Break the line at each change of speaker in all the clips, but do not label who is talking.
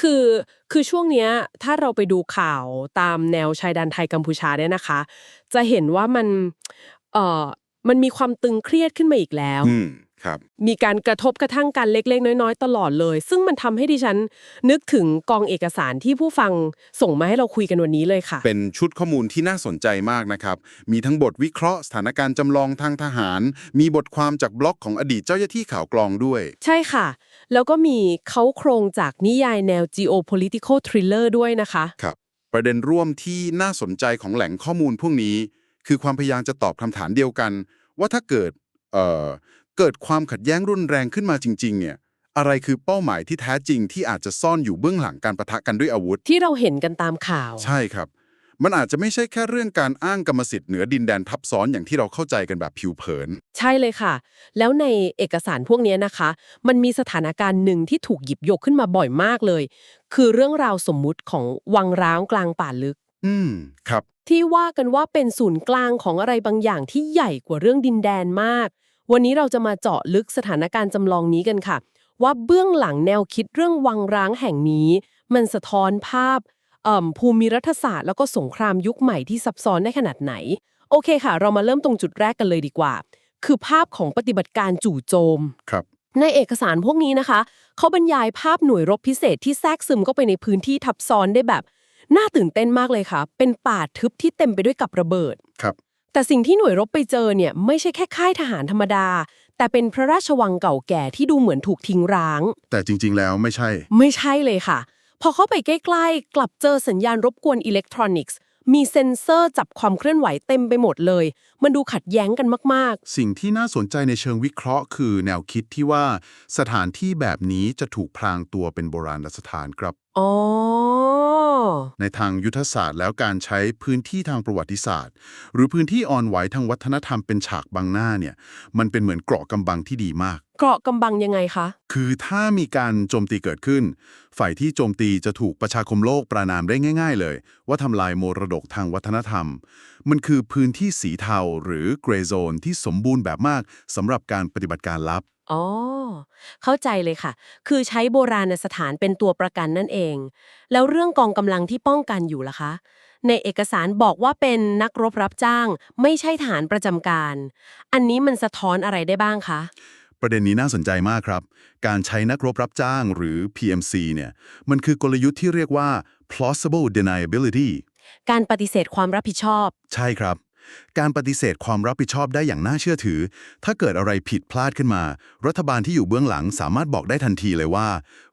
คือคือช่วงเนี้ยถ้าเราไปดูข่าวตามแนวชายแดนไทยกัมพูชาเนี่ยนะคะ จะเห็นว่ามันเอ่อมันมีความตึงเครียดขึ้นมาอีกแล้ว
อืมครับ
มีการกระทบกระทั่งกันเล็ก ๆ น้อยๆ ตลอดเลย ซึ่งมันทำให้ดิฉันนึกถึงกองเอกสารที่ผู้ฟังส่งมาให้เราคุยกันวันนี้เลยค่ะ
เป็นชุดข้อมูลที่น่าสนใจมากนะครับ มีทั้งบทวิเคราะห์สถานการณ์จำลองทางทหาร มีบทความจากบล็อกของอดีตเจ้าหน้าที่ข่าวกรองด้วย
ใช่ค่ะ แล้วก็มีเขาโครงจากนิยายแนว geopolitical thriller ด้วยนะคะ
ครับ ประเด็นร่วมที่น่าสนใจของแหล่งข้อมูลพวกนี้ คือความพยายามจะตอบคำถามเดียวกัน ว่าถ้าเกิดเอ่อเกิดความขัดแย้งรุนแรงขึ้นมาจริง ๆ เนี่ยอะไรคือเป้าหมายที่แท้จริงที่อาจจะซ่อนอยู่เบื้องหลังการประทะกันด้วยอาวุธ
ที่เราเห็นกันตามข่าว
ใช่ครับ มันอาจจะไม่ใช่แค่เรื่องการอ้างกรรมสิทธิ์เหนือดินแดนทับซ้อนอย่างที่เราเข้าใจกันแบบผิวเผิน
ใช่เลยค่ะ แล้วในเอกสารพวกนี้นะคะ มันมีสถานการณ์หนึ่งที่ถูกหยิบยกขึ้นมาบ่อยมากเลย คือเรื่องราวสมมุติของวังร้างกลางป่าลึก
อืม ครับ
ที่ว่ากันว่าเป็นศูนย์กลางของอะไรบางอย่างที่ใหญ่กว่าเรื่องดินแดนมาก วันนี้เราจะมาเจาะลึกสถานการณ์จำลองนี้กันค่ะ ว่าเบื้องหลังแนวคิดเรื่องวังร้างแห่งนี้ มันสะท้อนภาพเอ่ม ภูมิรัฐศาสตร์แล้วก็สงครามยุคใหม่ที่ซับซ้อนได้ขนาดไหน โอเคค่ะ เรามาเริ่มตรงจุดแรกกันเลยดีกว่า คือภาพของปฏิบัติการจู่โจม
ครับ
ในเอกสารพวกนี้นะคะ เขาบรรยายภาพหน่วยรบพิเศษที่แทรกซึมเข้าไปในพื้นที่ทับซ้อนได้แบบ น่าตื่นเต้นมากเลยค่ะ เป็นป่าทึบที่เต็มไปด้วยกับระเบิด
ครับ
แต่สิ่งที่หน่วยรบไปเจอเนี่ยไม่ใช่แค่ค่ายทหารธรรมดา แต่เป็นพระราชวังเก่าแก่ที่ดูเหมือนถูกทิ้งร้าง
แต่จริง ๆ แล้วไม่ใช่
ไม่ใช่เลยค่ะ พอเข้าไปใกล้ๆ กลับเจอสัญญาณรบกวนอิเล็กทรอนิกส์ มีเซ็นเซอร์จับความเคลื่อนไหวเต็มไปหมดเลยมันดูขัดแย้งกันมาก
สิ่งที่น่าสนใจในเชิงวิเคราะห์ คือแนวคิดที่ว่าสถานที่แบบนี้จะถูกพรางตัวเป็นโบราณสถานครับ
ๆ อ๋อ
ในทางยุทธศาสตร์แล้วการใช้พื้นที่ทางประวัติศาสตร์ หรือพื้นที่อ่อนไหวทางวัฒนธรรมเป็นฉากบังหน้าเนี่ยมันเป็นเหมือนเกราะกำบังที่ดีมาก
เกราะกำบังยังไงคะ
คือถ้ามีการโจมตีเกิดขึ้น ฝ่ายที่โจมตีจะถูกประชาคมโลกประนามได้ง่าย ๆ เลย ว่าทำลายโมรดกทางวัฒนธรรม มันคือพื้นที่สีเทาหรือเกรโซนที่สมบูรณ์แบบมากสำหรับการปฏิบัติการลับ
อ๋อ เข้าใจเลยค่ะ คือใช้โบราณสถานเป็นตัวประกันนั่นเอง แล้วเรื่องกองกำลังที่ป้องกันอยู่ล่ะคะ ในเอกสารบอกว่าเป็นนักรบรับจ้าง ไม่ใช่ฐานประจำการ อันนี้มันสะท้อนอะไรได้บ้างคะ
ประเด็นนี้น่าสนใจมากครับ การใช้นักรบรับจ้างหรือ PMC เนี่ย มันคือกลยุทธ์ที่เรียกว่า plausible deniability
การปฏิเสธความรับผิดชอบ
ใช่ครับ การปฏิเสธความรับผิดชอบได้อย่างน่าเชื่อถือ ถ้าเกิดอะไรผิดพลาดขึ้นมา รัฐบาลที่อยู่เบื้องหลังสามารถบอกได้ทันทีเลยว่า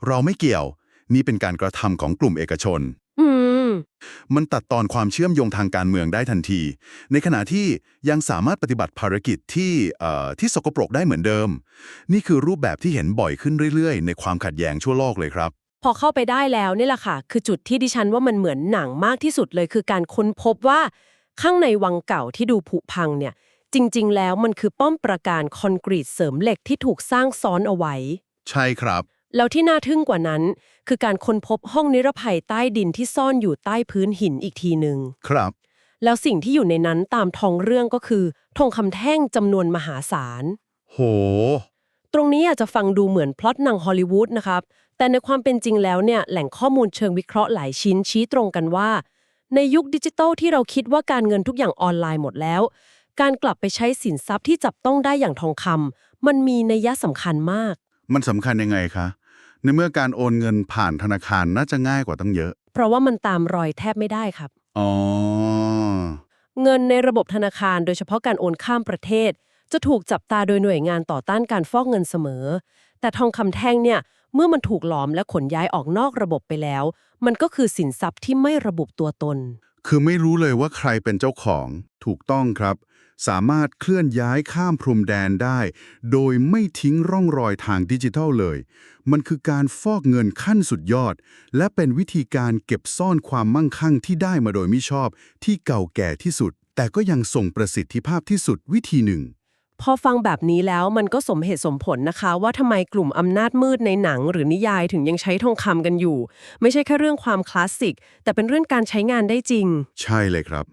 เราไม่เกี่ยว นี่เป็นการกระทำของกลุ่มเอกชน
อืม
มันตัดตอนความเชื่อมโยงทางการเมืองได้ทันที ในขณะที่ยังสามารถปฏิบัติภารกิจที่เอ่อที่สกปรกได้เหมือนเดิม นี่คือรูปแบบที่เห็นบ่อยขึ้นเรื่อยๆ ในความขัดแย้งชั่วโลกเลยครับ
พอเข้าไปได้แล้วนี่แหละค่ะ คือจุดที่ดิฉันว่ามันเหมือนหนังมากที่สุดเลย คือการค้นพบว่า ข้างในวังเก่าที่ดูผุพังเนี่ย จริง ๆ แล้วมันคือป้อมปราการคอนกรีตเสริมเหล็กที่ถูกสร้างซ้อนเอาไว้
ใช่ครับ
แล้วที่น่าทึ่งกว่านั้น คือการค้นพบห้องนิรภัยใต้ดินที่ซ่อนอยู่ใต้พื้นหินอีกทีหนึ่ง
ครับ
แล้วสิ่งที่อยู่ในนั้นตามทองเรื่องก็คือทองคำแท่งจำนวนมหาศาล
โห
ตรงนี้อาจจะฟังดูเหมือนพล็อตหนังฮอลลีวูดนะครับ แต่ในความเป็นจริงแล้วเนี่ยแหล่งข้อมูลเชิงวิเคราะห์หลายชิ้นชี้ตรงกันว่า ในยุคดิจิทัลที่เราคิดว่าการเงินทุกอย่างออนไลน์หมดแล้ว การกลับไปใช้สินทรัพย์ที่จับต้องได้อย่างทองคำมันมีนัยสำคัญมาก
มันสำคัญยังไงคะในเมื่อการโอนเงินผ่านธนาคารน่าจะง่ายกว่าตั้งเยอะ
เพราะว่ามันตามรอยแทบไม่ได้ครับ
อ๋อ
เงินในระบบธนาคารโดยเฉพาะการโอนข้ามประเทศ จะถูกจับตาโดยหน่วยงานต่อต้านการฟอกเงินเสมอ แต่ทองคำแท่งเนี่ย เมื่อมันถูกหลอมและขนย้ายออกนอกระบบไปแล้ว มันก็คือสินทรัพย์ที่ไม่ระบุตัวตน
คือไม่รู้เลยว่าใครเป็นเจ้าของ ถูกต้องครับ สามารถเคลื่อนย้ายข้ามพรมแดนได้ โดยไม่ทิ้งร่องรอยทางดิจิทัลเลย มันคือการฟอกเงินขั้นสุดยอด และเป็นวิธีการเก็บซ่อนความมั่งคั่งที่ได้มาโดยมิชอบ ที่เก่าแก่ที่สุด แต่ก็ยังส่งประสิทธิภาพที่สุดวิธีหนึ่ง
พอฟังแบบนี้แล้วมันก็สมเหตุสมผลนะคะ ว่าทำไมกลุ่มอำนาจมืดในหนังหรือนิยายถึงยังใช้ทองคำกันอยู่ ไม่ใช่แค่เรื่องความคลาสสิก แต่เป็นเรื่องการใช้งานได้จริง
ใช่เลยครับ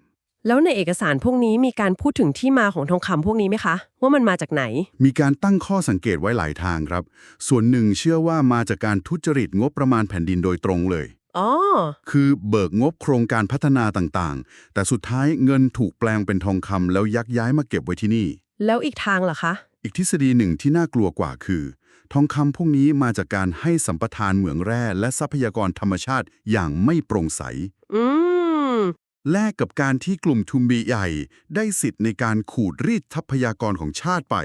แล้วในเอกสารพวกนี้มีการพูดถึงที่มาของทองคำพวกนี้ไหมคะ ว่ามันมาจากไหน
มีการตั้งข้อสังเกตไว้หลายทางครับ ส่วนหนึ่งเชื่อว่ามาจากการทุจริตงบประมาณแผ่นดินโดยตรงเลย
อ๋อ
คือเบิกงบโครงการพัฒนาต่างๆ แต่สุดท้ายเงินถูกแปลงเป็นทองคำแล้วยักย้ายมาเก็บไว้ที่นี่
แล้วอีกทางล่ะคะ
อีกทฤษฎีหนึ่งที่น่ากลัวกว่าคือ ทองคำพวกนี้มาจากการให้สัมปทานเหมืองแร่และทรัพยากรธรรมชาติอย่างไม่โปร่งใส
อืม
แลกกับการที่กลุ่มทุนบีใหญ่ ได้สิทธิ์ในการขูดรีดทรัพยากรของชาติไป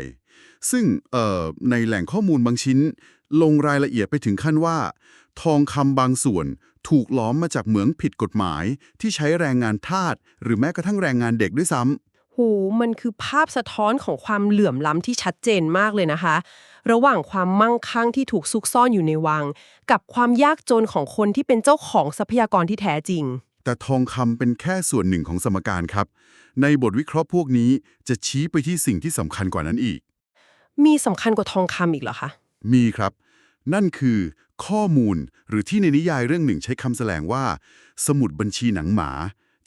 ซึ่งเอ่อในแหล่งข้อมูลบางชิ้น ลงรายละเอียดไปถึงขั้นว่า ทองคำบางส่วนถูกล้อมมาจากเหมืองผิดกฎหมาย ที่ใช้แรงงานทาสหรือแม้กระทั่งแรงงานเด็กด้วยซ้ำ
หูมันคือภาพสะท้อนของความเหลื่อมล้ำที่ชัดเจนมากเลยนะคะ ระหว่างความมั่งคั่งที่ถูกซุกซ่อนอยู่ในวัง กับความยากจนของคนที่เป็นเจ้าของทรัพยากรที่แท้จริง
แต่ทองคำเป็นแค่ส่วนหนึ่งของสมการครับ ในบทวิเคราะห์พวกนี้จะชี้ไปที่สิ่งที่สำคัญกว่านั้นอีก
มีสำคัญกว่าทองคำอีกเหรอคะ
มีครับ นั่นคือข้อมูลหรือที่ในนิยายเรื่องหนึ่งใช้คำแสดงว่า สมุดบัญชีหนังหมา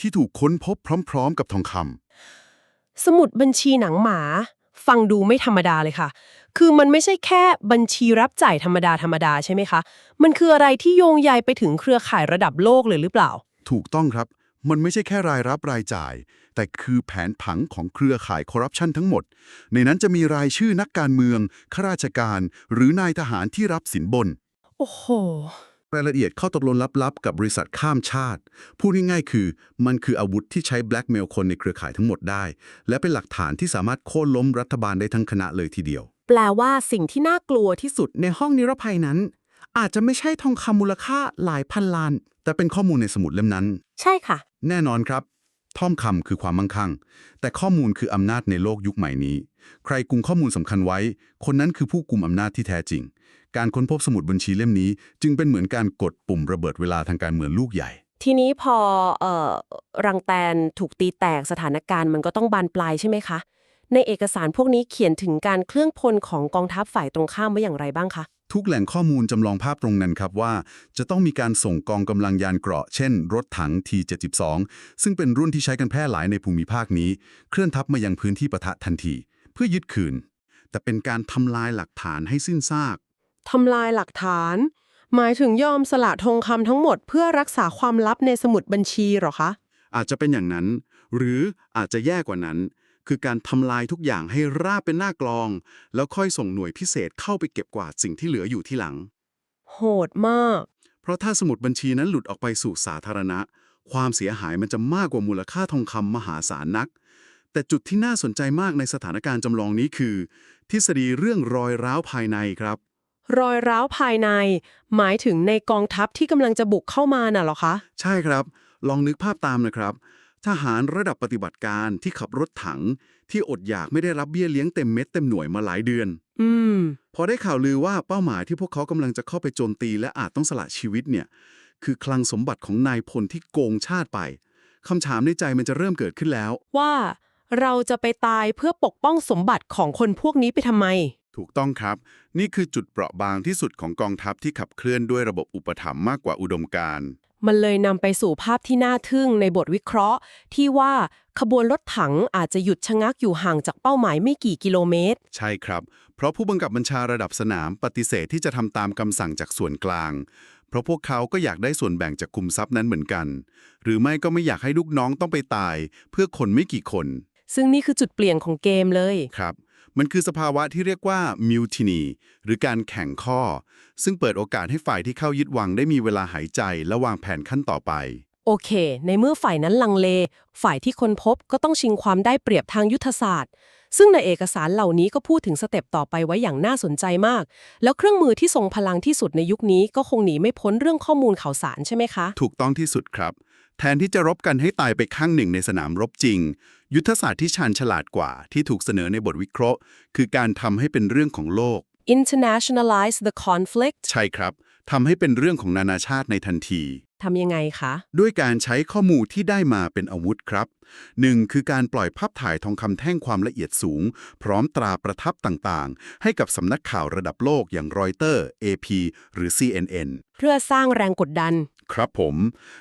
ที่ถูกค้นพบพร้อม ๆ กับทองคำ
สมุดบัญชีหนังหมา ฟังดูไม่ธรรมดาเลยค่ะ คือมันไม่ใช่แค่บัญชีรับจ่ายธรรมดาธรรมดาใช่ไหมคะ มันคืออะไรที่โยงใยไปถึงเครือข่ายระดับโลกเลยหรือเปล่า
ถูกต้องครับ มันไม่ใช่แค่รายรับรายจ่าย แต่คือแผนผังของเครือข่ายคอร์รัปชันทั้งหมด ในนั้นจะมีรายชื่อนักการเมืองข้าราชการ หรือนายทหารที่รับสินบน
โอ้โห
รายละเอียดข้อตกลงลับๆ กับบริษัทข้ามชาติ พูดง่ายๆ คือ มันคืออาวุธที่ใช้แบล็กเมลคนในเครือข่ายทั้งหมดได้ และเป็นหลักฐานที่สามารถโค่นล้มรัฐบาลได้ทั้งคณะเลยทีเดียว
แปลว่าสิ่งที่น่ากลัวที่
ที่สุดในห้องนิรภัยนั้น อาจจะไม่ใช่ทองคำมูลค่าหลายพันล้าน
แต่เป็นข้อมูลในสมุดเล่มนั้น
ใช่ค่ะ
แน่นอนครับท่อมคำคือความมั่งคั่ง แต่ข้อมูลคืออำนาจในโลกยุคใหม่นี้ ใครกุมข้อมูลสำคัญไว้ คนนั้นคือผู้กุมอำนาจที่แท้จริง การค้นพบสมุดบัญชีเล่มนี้ จึงเป็นเหมือนการกดปุ่มระเบิดเวลาทางการเมืองลูกใหญ่
ทีนี้พอเอ่อรังแตนถูกตีแตกสถานการณ์มันก็ต้องบานปลายใช่ไหมคะ ในเอกสารพวกนี้เขียนถึงการเคลื่อนพลของกองทัพฝ่ายตรงข้ามไว้อย่างไรบ้างคะ
ทุกแหล่งข้อมูลจำลองภาพตรงนั้นครับว่า จะต้องมีการส่งกองกำลังยานเกราะ เช่น รถถัง T72 ซึ่งเป็นรุ่นที่ใช้กันแพร่หลายในภูมิภาคนี้ เคลื่อนทัพมายังพื้นที่ปะทะทันที เพื่อยึดคืน แต่เป็นการทำลายหลักฐานให้สิ้นซาก
ทำลายหลักฐาน หมายถึงยอมสละทองคำทั้งหมดเพื่อรักษาความลับในสมุดบัญชีเหรอคะ
อาจจะเป็นอย่างนั้น หรืออาจจะแย่กว่านั้น คือการทำลายทุกอย่างให้ราบเป็นหน้ากลอง แล้วค่อยส่งหน่วยพิเศษเข้าไปเก็บกวาดสิ่งที่เหลืออยู่ที่หลัง
โหดมาก
เพราะถ้าสมุดบัญชีนั้นหลุดออกไปสู่สาธารณะ ความเสียหายมันจะมากกว่ามูลค่าทองคำมหาศาลนักแต่จุดที่น่าสนใจมากในสถานการณ์จำลองนี้คือ ทฤษฎีเรื่องรอยร้าวภายในครับ
รอยร้าวภายใน หมายถึงในกองทัพที่กำลังจะบุกเข้ามาน่ะเหรอคะ
ใช่ครับ ลองนึกภาพตามนะครับ ทหารระดับปฏิบัติการที่ขับรถถัง ที่อดอยากไม่ได้รับเบี้ยเลี้ยงเต็มเม็ดเต็มหน่วยมาหลายเดือน
อืม
พอได้ข่าวลือว่าเป้าหมายที่พวกเขากำลังจะเข้าไปโจมตีและอาจต้องสละชีวิตเนี่ย คือคลังสมบัติของนายพลที่โกงชาติไปคำถามในใจมันจะเริ่มเกิดขึ้นแล้ว
ว่าเราจะไปตายเพื่อปกป้องสมบัติของคนพวกนี้ไปทำไม
ถูกต้องครับ นี่คือจุดเปราะบางที่สุดของกองทัพที่ขับเคลื่อนด้วยระบบอุปถัมภ์มากกว่าอุดมการณ์
มันเลยนำไปสู่ภาพที่น่าทึ่งในบทวิเคราะห์ ที่ว่าขบวนรถถังอาจจะหยุดชะงักอยู่ห่างจากเป้าหมายไม่กี่กิโลเมตร
ใช่ครับ เพราะผู้บังคับบัญชาระดับสนามปฏิเสธที่จะทำตามคำสั่งจากส่วนกลาง เพราะพวกเขาก็อยากได้ส่วนแบ่งจากคุมทรัพย์นั้นเหมือนกัน หรือไม่ก็ไม่อยากให้ลูกน้องต้องไปตาย เพื่อคนไม่กี่คน
ซึ่งนี่คือจุดเปลี่ยนของเกมเลย
ครับ มันคือสภาวะที่เรียกว่า mutiny หรือการแข่งข้อ ซึ่งเปิดโอกาสให้ฝ่ายที่เข้ายึดวังได้มีเวลาหายใจและวางแผนขั้นต่อไป
โอเค ในเมื่อฝ่ายนั้นลังเล ฝ่ายที่คนพบก็ต้องชิงความได้เปรียบทางยุทธศาสตร์ ซึ่งในเอกสารเหล่านี้ก็พูดถึงสเต็ปต่อไปไว้อย่างน่าสนใจมาก แล้วเครื่องมือที่ทรงพลังที่สุดในยุคนี้ก็คงหนีไม่พ้นเรื่องข้อมูลข่าวสารใช่ไหมคะ
ถูกต้องที่สุดครับ แทนที่จะรบกันให้ตายไปข้างหนึ่งในสนามรบจริง ยุทธศาสตร์ที่ชาญฉลาดกว่าที่ถูกเสนอในบทวิเคราะห์ คือการทำให้เป็นเรื่องของโลก
internationalize the conflict
ใช่ครับทำให้เป็นเรื่องของนานาชาติในทันที
ทำยังไงคะ
ด้วยการใช้ข้อมูลที่ได้มาเป็นอาวุธครับหนึ่งคือการปล่อยภาพถ่ายทองคำแท่งความละเอียดสูง พร้อมตราประทับต่างๆ ให้กับสำนักข่าวระดับโลกอย่างรอยเตอร์ AP หรือ CNN
เพื่อสร้างแรงกดดัน
ครับผม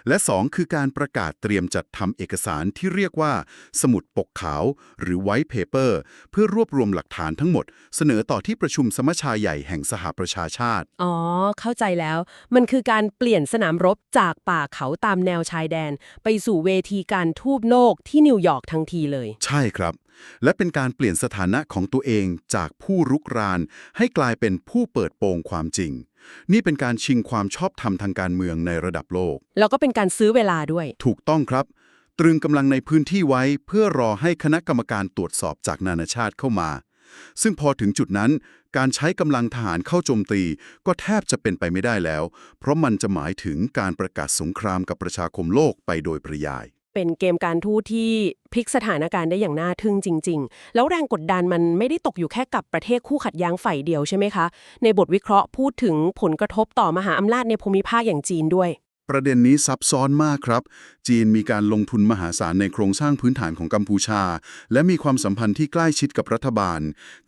และ 2 คือการประกาศเตรียมจัดทำเอกสารที่เรียกว่า สมุดปกขาว หรือ White Paper เพื่อรวบรวมหลักฐานทั้งหมด เสนอต่อที่ประชุมสมัชชาใหญ่แห่งสหประชาชาติ
อ๋อ เข้าใจแล้ว มันคือการเปลี่ยนสนามรบจากป่าเขาตามแนวชายแดน ไปสู่เวทีการทูบโลกที่นิวยอร์กทั้งทีเลย
ใช่ครับ และเป็นการเปลี่ยนสถานะของตัวเองจากผู้รุกราน ให้กลายเป็นผู้เปิดโปงความจริง นี่เป็นการชิงความชอบธรรมทางการเมืองในระดับโลก
แล้วก็เป็นการซื้อเวลาด้วย
ถูกต้องครับ ตรึงกำลังในพื้นที่ไว้เพื่อรอให้คณะกรรมการตรวจสอบจากนานาชาติเข้ามา ซึ่งพอถึงจุดนั้น การใช้กำลังทหารเข้าโจมตี ก็แทบจะเป็นไปไม่ได้แล้ว เพราะมันจะหมายถึงการประกาศสงครามกับประชาคมโลกไปโดยปริยาย
เป็นเกมการทูตที่พลิกสถานการณ์ได้อย่างน่าทึ่งจริง ๆ แล้วแรงกดดันมันไม่ได้ตกอยู่แค่กับประเทศคู่ขัดแย้งฝ่ายเดียวใช่ไหมคะ ในบทวิเคราะห์พูดถึงผลกระทบต่อมหาอำนาจในภูมิภาคอย่างจีนด้วย
ประเด็นนี้ซับซ้อนมากครับ จีนมีการลงทุนมหาศาลในโครงสร้างพื้นฐานของกัมพูชา และมีความสัมพันธ์ที่ใกล้ชิดกับรัฐบาล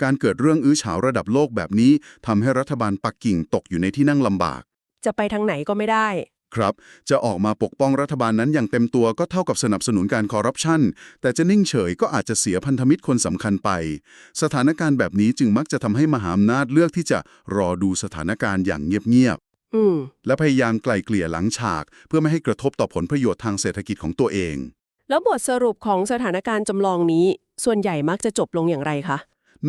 การเกิดเรื่องอื้อฉาวระดับโลกแบบนี้ทำให้รัฐบาลปักกิ่งตกอยู่ในที่นั่งลำบาก
จะไปทางไหนก็ไม่ได้
ครับ จะออกมาปกป้องรัฐบาลนั้นอย่างเต็มตัวก็เท่ากับสนับสนุนการคอร์รัปชัน แต่จะนิ่งเฉยก็อาจจะเสียพันธมิตรคนสำคัญไป สถานการณ์แบบนี้จึงมักจะทำให้มหาอำนาจเลือกที่จะรอดูสถานการณ์อย่างเงียบ
อืม
ๆ และพยายามไกล่เกลี่ยหลังฉาก เพื่อไม่ให้กระทบต่อผลประโยชน์ทางเศรษฐกิจของตัวเอง
แล้วบทสรุปของสถานการณ์จำลองนี้ ส่วนใหญ่มักจะจบลงอย่างไรคะ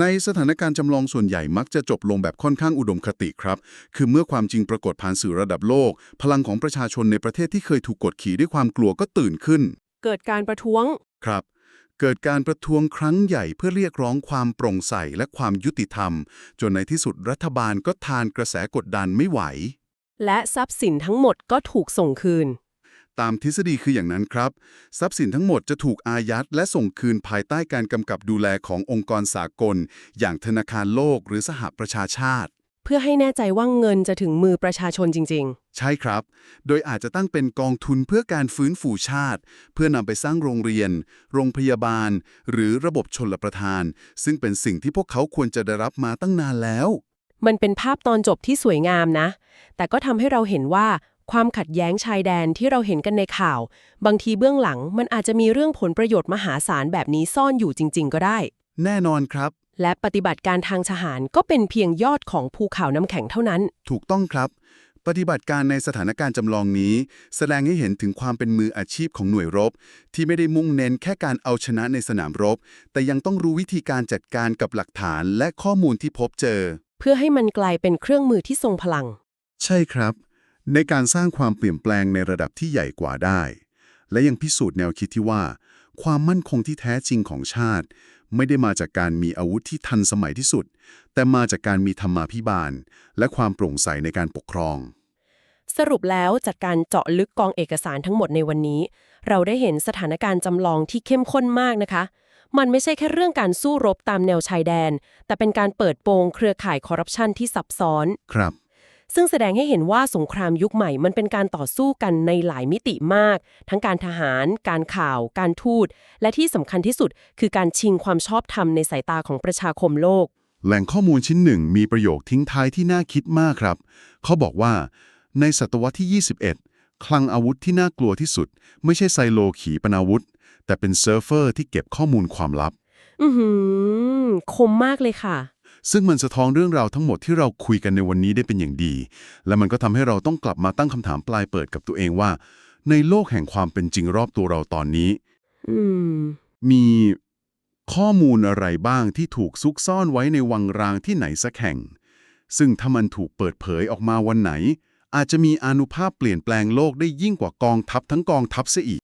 ในสถานการณ์จำลองส่วนใหญ่มักจะจบลงแบบค่อนข้างอุดมคติครับ คือเมื่อความจริงปรากฏผ่านสื่อระดับโลก พลังของประชาชนในประเทศที่เคยถูกกดขี่ด้วยความกลัวก็ตื่นขึ้น
เกิดการประท้วง
ครับ เกิดการประท้วงครั้งใหญ่เพื่อเรียกร้องความโปร่งใสและความยุติธรรม จนในที่สุดรัฐบาลก็ทานกระแสกดดันไม่ไหว
และทรัพย์สินทั้งหมดก็ถูกส่งคืน
ตามทฤษฎีคืออย่างนั้นครับ ทรัพย์สินทั้งหมดจะถูกอายัดและส่งคืนภายใต้การกำกับดูแลขององค์กรสากล อย่างธนาคารโลกหรือสหประชาชาติ
เพื่อให้แน่ใจว่าเงินจะถึงมือประชาชนจริง
ใช่ครับ โดยอาจจะตั้งเป็นกองทุนเพื่อการฟื้นฟูชาติ เพื่อนำไปสร้างโรงเรียน โรงพยาบาล หรือระบบชนลประทาน ซึ่งเป็นสิ่งที่พวกเขาควรจะได้รับมาตั้งนานแล้ว
ๆ มันเป็นภาพตอนจบที่สวยงามนะ แต่ก็ทำให้เราเห็นว่าความขัดแย้งชายแดนที่เราเห็นกันในข่าว บางทีเบื้องหลังมันอาจจะมีเรื่องผลประโยชน์มหาศาลแบบนี้ซ่อนอยู่จริง ๆ ก็ได้
แน่นอนครับ
และปฏิบัติการทางทหารก็เป็นเพียงยอดของภูเขาน้ำแข็งเท่านั้น
ถูกต้องครับ ปฏิบัติการในสถานการณ์จำลองนี้ แสดงให้เห็นถึงความเป็นมืออาชีพของหน่วยรบ ที่ไม่ได้มุ่งเน้นแค่การเอาชนะในสนามรบ แต่ยังต้องรู้วิธีการจัดการกับหลักฐานและข้อมูลที่พบเจอ
เพื่อให้มันกลายเป็นเครื่องมือที่ทรงพลัง
ใช่ครับ ในการสร้างความเปลี่ยนแปลงในระดับที่ใหญ่กว่าได้ และยังพิสูจน์แนวคิดที่ว่า ความมั่นคงที่แท้จริงของชาติ ไม่ได้มาจากการมีอาวุธที่ทันสมัยที่สุด แต่มาจากการมีธรรมาภิบาล และความโปร่งใสในการปกครอง
สรุปแล้วจากการเจาะลึกกองเอกสารทั้งหมดในวันนี้ เราได้เห็นสถานการณ์จำลองที่เข้มข้นมากนะคะ มันไม่ใช่แค่เรื่องการสู้รบตามแนวชายแดน แต่เป็นการเปิดโปงเครือข่ายคอร์รัปชันที่ซับซ้อน
ครับ
ซึ่งแสดงให้เห็นว่าสงครามยุคใหม่ มันเป็นการต่อสู้กันในหลายมิติมาก ทั้งการทหาร การข่าว การทูต และที่สำคัญที่สุด คือการชิงความชอบธรรมในสายตาของประชาคมโลก
แหล่งข้อมูลชิ้นหนึ่งมีประโยคทิ้งท้ายที่น่าคิดมากครับ เขาบอกว่า ในศตวรรษที่ 21 คลังอาวุธที่น่ากลัวที่สุด ไม่ใช่ไซโลขีปนาวุธ แต่เป็นเซิร์ฟเวอร์ที่เก็บข้อมูลความลับ
อือหือ คมมากเลยค่ะ
ซึ่งมันสะท้อนเรื่องราวทั้งหมดที่เราคุยกันในวันนี้ได้เป็นอย่างดี และมันก็ทำให้เราต้องกลับมาตั้งคำถามปลายเปิดกับตัวเองว่า ในโลกแห่งความเป็นจริงรอบตัวเราตอนนี้
อืม
มีข้อมูลอะไรบ้างที่ถูกซุกซ่อนไว้ในวังรางที่ไหนสักแห่ง ซึ่งถ้ามันถูกเปิดเผยออกมาวันไหน อาจจะมีอานุภาพเปลี่ยนแปลงโลกได้ยิ่งกว่ากองทัพทั้งกองทัพเสียอีก